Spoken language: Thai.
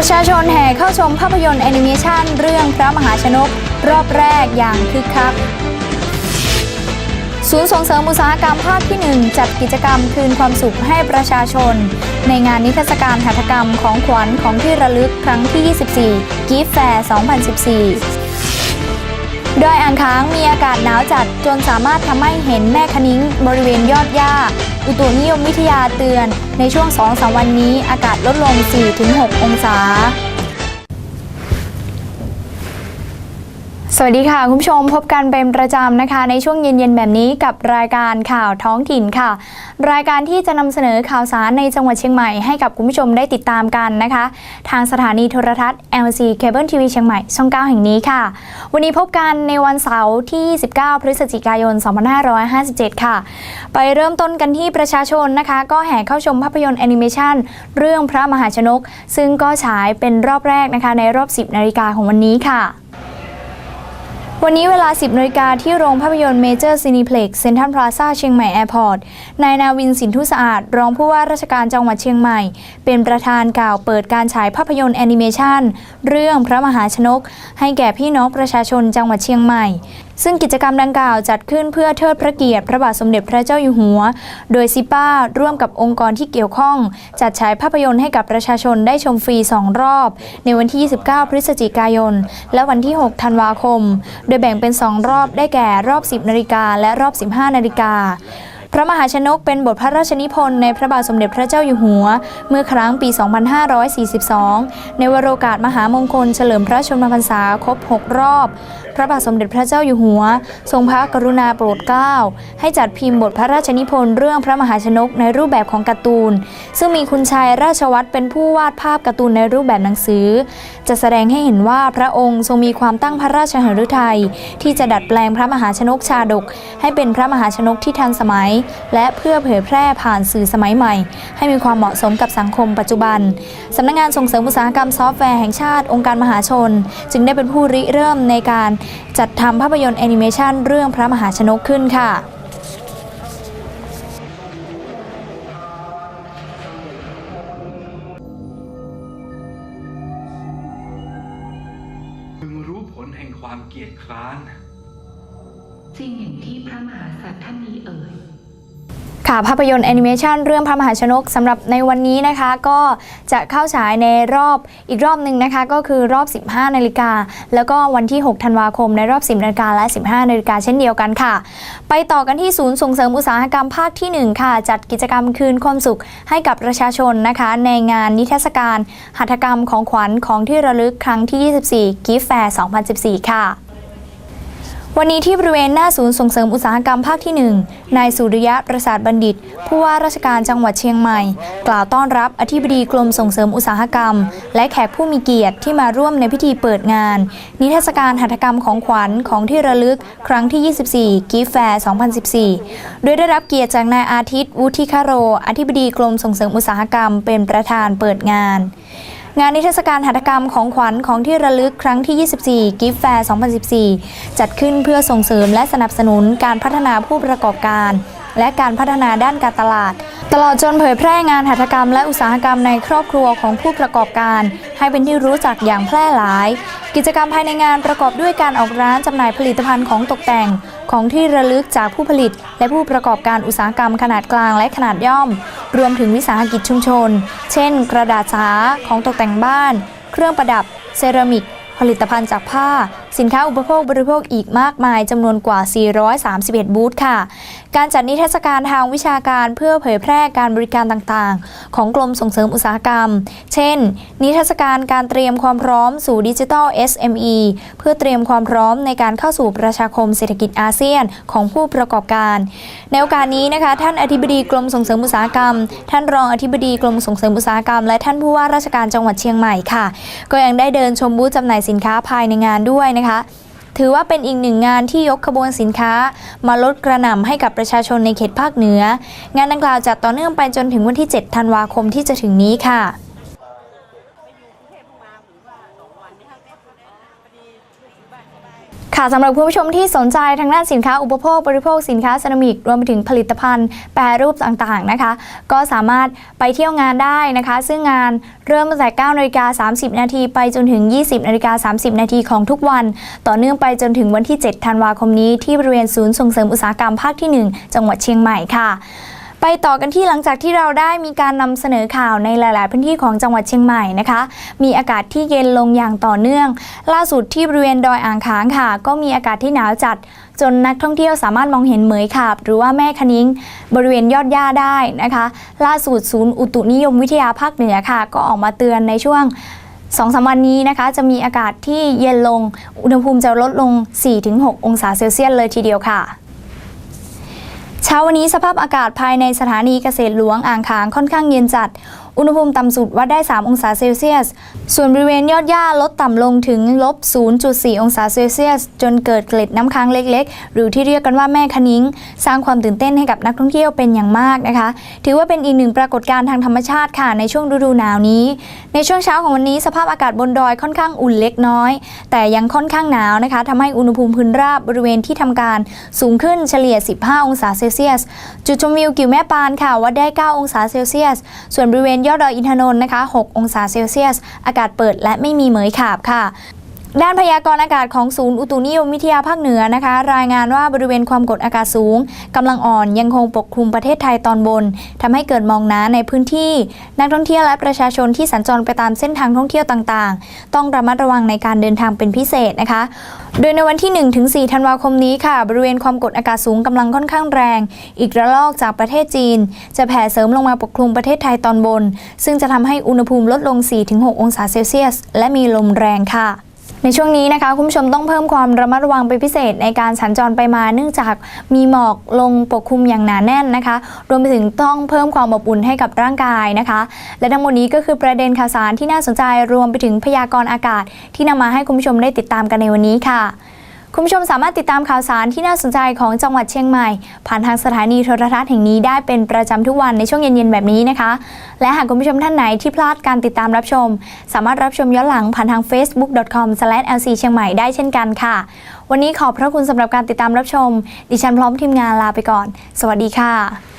ประชาชนแห่เข้าชมภาพยนตร์แอนิเมชันเรื่องพระมหาชนก รอบแรกอย่างคึกคัก ศูนย์ส่งเสริมอุตสาหกรรมภาคที่ 1 จัดกิจกรรมคืนความสุขให้ประชาชน ในงานนิทรรศการหัตถกรรมของขวัญของที่ระลึกครั้งที่ 24 กิฟแฟร์2014ดอยอ่างค้างมีอากาศหนาวจัดจนสามารถทำให้เห็นแม่คะนิ้งบริเวณยอดหญ้า อุตุนิยมวิทยาเตือน ในช่วง 2-3 วันนี้อากาศลดลง 4-6 องศา สวัสดีค่ะ คุณผู้ชมพบกันเป็นประจำนะคะ ในช่วงเย็นๆแบบนี้กับรายการข่าวท้องถิ่นค่ะ รายการที่จะนำเสนอข่าวสารในจังหวัดเชียงใหม่ให้กับคุณผู้ชมได้ติดตามกันนะคะ ทางสถานีโทรทัศน์ LC Cable TV เชียงใหม่ช่อง 9 แห่งนี้ค่ะ วันนี้พบกันในวันเสาร์ที่ 19 พฤศจิกายน 2557 ค่ะ ไปเริ่มต้นกันที่ประชาชนนะคะ ก็แห่เข้าชมภาพยนตร์แอนิเมชันเรื่องพระมหาชนก ซึ่งก็ฉายเป็นรอบแรกนะคะในรอบ 10 นาฬิกาของวันนี้ค่ะ วันนี้เวลา 10นาฬิกาที่โรงภาพยนตร์เมเจอร์ซีนิเพล็กซ์เซ็นทรัลพลาซาเชียงใหม่แอร์พอร์ต นายนาวินสินทุสะอาด รองผู้ว่าราชการจังหวัดเชียงใหม่ เป็นประธานกล่าวเปิดการฉายภาพยนตร์แอนิเมชันเรื่องพระมหาชนก ให้แก่พี่น้องประชาชนจังหวัดเชียงใหม่ ซึ่งกิจกรรมดังกล่าวจัดขึ้นเพื่อเทิดพระเกียรติพระบาทสมเด็จพระเจ้าอยู่หัว โดยซิป้าร่วมกับองค์กรที่เกี่ยวข้อง จัดฉายภาพยนตร์ให้กับประชาชนได้ชมฟรี 2 รอบ ในวันที่ 29 พฤศจิกายน และวันที่ 6 ธันวาคม โดยแบ่งเป็น 2 รอบได้แก่รอบ 10 นาฬิกาและรอบ 15 นาฬิกาพระมหาชนกเป็นบทพระราชนิพนธ์ในพระบาทสมเด็จพระเจ้าอยู่หัว เมื่อครั้งปี 2542 ในวโรกาสมหามงคลเฉลิมพระชนมพรรษาครบ 6 รอบ ระบาทสมเด็จพระเจ้าอยู่หัว ทรงพระกรุณาโปรดเกล้า ให้จัดพิมพ์บทพระราชนิพนธ์เรื่องพระมหาชนกในรูปแบบของการ์ตูน ซึ่งมีคุณชายราชวัตรเป็นผู้วาดภาพการ์ตูนในรูปแบบหนังสือ จะแสดงให้เห็นว่าพระองค์ทรงมีความตั้งพระราชหฤทัยที่จะดัดแปลงพระมหาชนกชาดก ให้เป็นพระมหาชนกที่ทันสมัย และเพื่อเผยแพร่ผ่านสื่อสมัยใหม่ ให้มีความเหมาะสมกับสังคมปัจจุบันสำนักงานส่งเสริมอุตสาหกรรมซอฟต์แวร์แห่งชาติองค์การมหาชน จึงได้เป็นผู้ริเริ่มในการจัดทำภาพยนตร์แอนิเมชันเรื่องพระมหาชนกขึ้นค่ะพึงรู้ผลแห่งความเกียจคร้านจริงอย่างที่พระมหากษัตริย์ท่านนี้เอ่ย ค่ะภาพยนตร์แอนิเมชันเรื่องพระมหาชนกสำหรับในวันนี้นะคะก็จะเข้าฉายในรอบอีกรอบหนึ่งนะคะก็คือรอบ 15 นาฬิกา แล้วก็วันที่ 6 ธันวาคมในรอบ 10 นาฬิกาและ 15 นาฬิกาเช่นเดียวกันค่ะ ไปต่อกันที่ศูนย์ส่งเสริมอุตสาหกรรมภาคที่ 1 ค่ะ จัดกิจกรรมคืนความสุขให้กับประชาชนนะคะ ในงานนิทรรศการหัตถกรรมของขวัญของที่ระลึกครั้งที่ 24 กิฟแฟร์ 2014 ค่ะ วันนี้ที่บริเวณหน้าศูนย์ส่งเสริมอุตสาหกรรมภาคที่ 1 นายสุริยะประสาทบัณฑิต ผู้ว่าราชการจังหวัดเชียงใหม่ กล่าวต้อนรับอธิบดีกรมส่งเสริมอุตสาหกรรม และแขกผู้มีเกียรติที่มาร่วมในพิธีเปิดงาน นิทรรศการหัตถกรรมของขวัญของที่ระลึกครั้งที่ 24กิฟแฟร์ 2014 โดยได้รับเกียรติจากนายอาทิตย์วุฒิคาโร อธิบดีกรมส่งเสริมอุตสาหกรรม เป็นประธานเปิดงาน งานนิทรรศการหัตถกรรมของขวัญของที่ระลึกครั้งที่ 24กิฟแฟร์2014 จัดขึ้นเพื่อส่งเสริมและสนับสนุนการพัฒนาผู้ประกอบการ และการพัฒนาด้านการตลาด ตลอดจนเผยแพร่งานหัตถกรรมและอุตสาหกรรมในครอบครัวของผู้ประกอบการ ให้เป็นที่รู้จักอย่างแพร่หลาย กิจกรรมภายในงานประกอบด้วยการออกร้านจำหน่ายผลิตภัณฑ์ของตกแต่ง ของที่ระลึกจากผู้ผลิต และผู้ประกอบการอุตสาหกรรมขนาดกลางและขนาดย่อม รวมถึงวิสาหกิจชุมชน เช่น กระดาษสาของตกแต่งบ้าน เครื่องประดับ เซรามิก ผลิตภัณฑ์จากผ้า สินค้าอุปโภคบริโภคอีกมากมายจำนวนกว่า 431 บูธค่ะการจัดนิทรรศการทางวิชาการเพื่อเผยแพร่การบริการต่างๆ ของกรมส่งเสริมอุตสาหกรรม เช่น นิทรรศการการเตรียมความพร้อมสู่ดิจิทัล SME เพื่อเตรียมความพร้อมในการเข้าสู่ประชาคมเศรษฐกิจอาเซียนของผู้ประกอบการ ในโอกาสนี้นะคะ ท่านอธิบดีกรมส่งเสริมอุตสาหกรรม ท่านรองอธิบดีกรมส่งเสริมอุตสาหกรรม และท่านผู้ว่าราชการจังหวัดเชียงใหม่ค่ะ ก็ยังได้เดินชมบูธจำหน่ายสินค้าภายในงานด้วยนะคะ ถือว่าเป็นอีกหนึ่งงานที่ยกขบวนสินค้า มาลดกระหน่ำให้กับประชาชนในเขตภาคเหนือ งานดังกล่าวจัดต่อเนื่องไปจนถึงวันที่ 7 ธันวาคมที่จะถึงนี้ค่ะ ค่ะสำหรับคุณผู้ชมที่สนใจทางด้านสินค้าอุปโภคบริโภคสินค้าเซรามิกรวมไปถึงผลิตภัณฑ์แปรรูปต่างๆนะคะ ก็สามารถไปเที่ยวงานได้นะคะ ซึ่งงานเริ่มตั้งแต่9นาฬิกา30 นาทีไปจนถึง 20นาฬิกา30 นาทีของทุกวัน ต่อเนื่องไปจนถึงวันที่ 7 ธันวาคมนี้ที่บริเวณศูนย์ส่งเสริมอุตสาหกรรมภาคที่ 1 จังหวัดเชียงใหม่ค่ะ ไปต่อกันที่หลังจากที่เราได้มีการนำเสนอข่าวในหลาย ๆ พื้นที่ของจังหวัดเชียงใหม่นะคะ มีอากาศที่เย็นลงอย่างต่อเนื่อง ล่าสุดที่บริเวณดอยอ่างขางค่ะ ก็มีอากาศที่หนาวจัด จนนักท่องเที่ยวสามารถมองเห็นเหมยขาบ หรือว่าแม่คะนิ้ง บริเวณยอดหญ้าได้นะคะ ล่าสุดศูนย์อุตุนิยมวิทยาภาคเหนือค่ะ ก็ออกมาเตือนในช่วงสองสามวันนี้นะคะ จะมีอากาศที่เย็นลง อุณหภูมิจะลดลง 4-6 องศาเซลเซียสเลยทีเดียวค่ะ เช้าวันนี้สภาพอากาศภายในสถานีเกษตรหลวงอ่างขางค่อนข้างเย็นจัด อุณหภูมิต่ำสุดวัดได้ 3 องศาเซลเซียส ส่วนบริเวณยอดหญ้าลดต่ำลงถึงลบ 0.4 องศาเซลเซียส จนเกิดเกล็ดน้ำค้างเล็กๆ หรือที่เรียกกันว่าแม่คะนิ้ง สร้างความตื่นเต้นให้กับนักท่องเที่ยวเป็นอย่างมากนะคะ ถือว่าเป็นอีกหนึ่งปรากฏการณ์ทางธรรมชาติค่ะในช่วงฤดูหนาวนี้ ในช่วงเช้าของวันนี้สภาพอากาศบนดอยค่อนข้างอุ่นเล็กน้อย แต่ยังค่อนข้างหนาวนะคะทำให้อุณหภูมิพื้นราบบริเวณที่ทำการสูงขึ้นเฉลี่ย 15 องศาเซลเซียส จุดชมวิวกิวแม่ปานค่ะวัดได้ 9 องศาเซลเซียส ส่วนบริเวณยอดดอยอินทนนท์นะคะ 6 องศาเซลเซียส อากาศเปิดและไม่มีเหมยขาบค่ะ ด้านพยากรณ์อากาศของศูนย์อุตุนิยมวิทยาภาคเหนือนะคะ รายงานว่าบริเวณความกดอากาศสูงกำลังอ่อนยังคงปกคลุมประเทศไทยตอนบนทำให้เกิดมองหนาในพื้นที่ นักท่องเที่ยวและประชาชนที่สัญจรไปตามเส้นทางท่องเที่ยวต่างๆ ต้องระมัดระวังในการเดินทางเป็นพิเศษนะคะ โดยในวันที่1-4ธันวาคมนี้ค่ะ บริเวณความกดอากาศสูงกำลังค่อนข้างแรง อีกระลอกจากประเทศจีน จะแผ่เสริมลงมาปกคลุมประเทศไทยตอนบน ซึ่งจะทำให้อุณหภูมิลดลง 4-6 องศาเซลเซียส และมีลมแรงค่ะ ในช่วงนี้นะคะคุณผู้ชมต้องเพิ่มความระมัดระวังเป็นพิเศษในการสัญจรไปมาเนื่องจากมีหมอกลงปกคลุมอย่างหนาแน่นนะคะ รวมไปถึงต้องเพิ่มความอบอุ่นให้กับร่างกายนะคะ และทั้งหมดนี้ก็คือประเด็นข่าวสารที่น่าสนใจรวมไปถึงพยากรณ์อากาศ ที่นำมาให้คุณผู้ชมได้ติดตามกันในวันนี้ค่ะ คุณผู้ชมสามารถติดตามข่าวสารที่น่าสนใจของจังหวัดเชียงใหม่ ผ่านทางสถานีโทรทัศน์แห่งนี้ได้เป็นประจำทุกวันในช่วงเย็นๆแบบนี้นะคะ และหากคุณผู้ชมท่านไหนที่พลาดการติดตามรับชม สามารถรับชมย้อนหลังผ่านทาง facebook.com/lc เชียงใหม่ได้เช่นกันค่ะ วันนี้ขอบพระคุณสำหรับการติดตามรับชม ดิฉันพร้อมทีมงานลาไปก่อน สวัสดีค่ะ